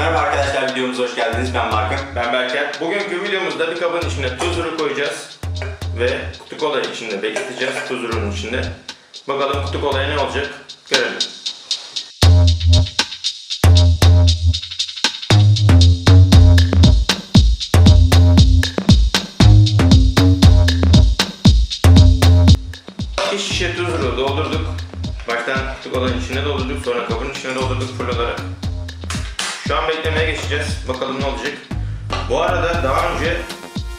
Merhaba arkadaşlar videomuza hoş geldiniz. Ben Barkın. Ben Berker. Bugünkü videomuzda bir kabın içine tuzuru koyacağız ve kutu kola içinde bekleteceğiz tuzurun içinde. Bakalım kutu kolaya ne olacak görelim. Bir şişe tuzuru doldurduk. Baştan kutu kolanın içine doldurduk. Sonra kabın içine doldurduk full olarak. Şu an beklemeye geçeceğiz. Bakalım ne olacak. Bu arada daha önce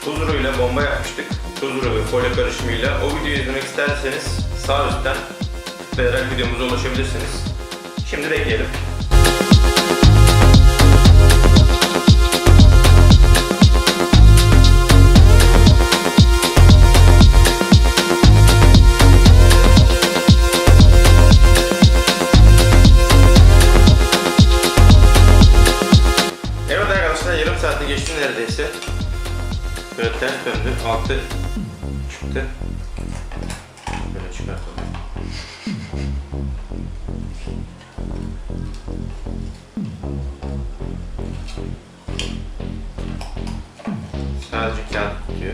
tuzuruyla bomba yapmıştık. Tuzuru ve folyo karışımıyla. O videoyu izlemek isterseniz sağ üstten tıklayarak videomuza ulaşabilirsiniz. Şimdi bekleyelim. Ters döndü. Altı çıktı. Böyle çıkartalım. Sadece kağıt tutuyor.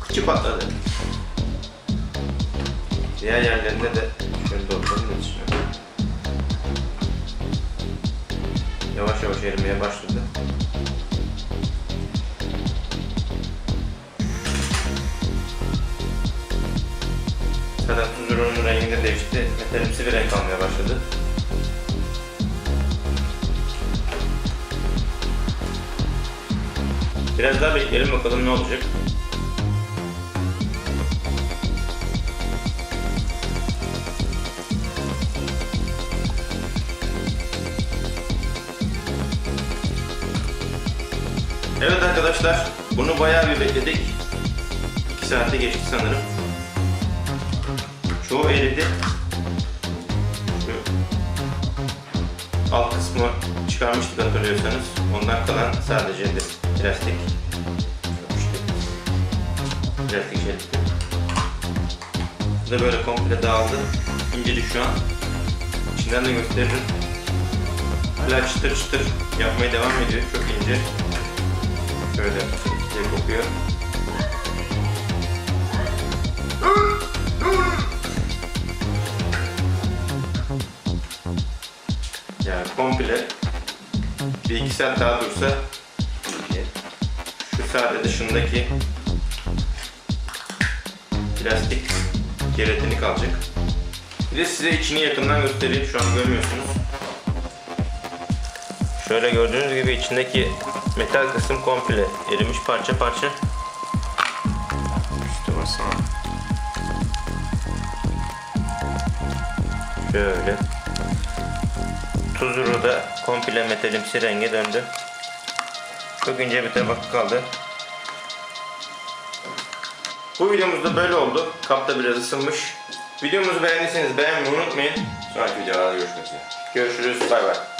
Kıçı patladı. Diğer yerlerinde de şöyle dolduralım da düşünüyorum. Yavaş yavaş erimeye başladı. Zaten tuzurunun rengi de değişti. Metalimsi bir renk almaya başladı. Biraz daha bekleyelim bakalım ne olacak. Evet arkadaşlar, bunu bayağı bir bekledik. 2 saate geçti sanırım. Çoğu eridi. Şu alt kısmı çıkarmıştık hatırlıyorsanız. Ondan kalan sadece de plastik. Plastik şeritli. Bu da böyle komple dağıldı. İncecik şu an. İçinden de gösteririm. Hala çıtır çıtır yapmaya devam ediyor. Çok ince. Şöyle diye kokuyor. Yani komple bir iki saat daha dursa şu sade dışındaki plastik jelatini kalacak. Bir de size içini yakından göstereyim. Şu an görmüyorsunuz. Şöyle gördüğünüz gibi içindeki metal kısım komple erimiş parça parça. Üstü basana. Şöyle. Tuzuru da komple metalimsi renge döndü. Çok ince bir tabak kaldı. Bu videomuz da böyle oldu. Kapta biraz ısınmış. Videomuzu beğendiyseniz beğenmeyi unutmayın. Sonraki videolarda görüşmek üzere. Görüşürüz. Bay bay.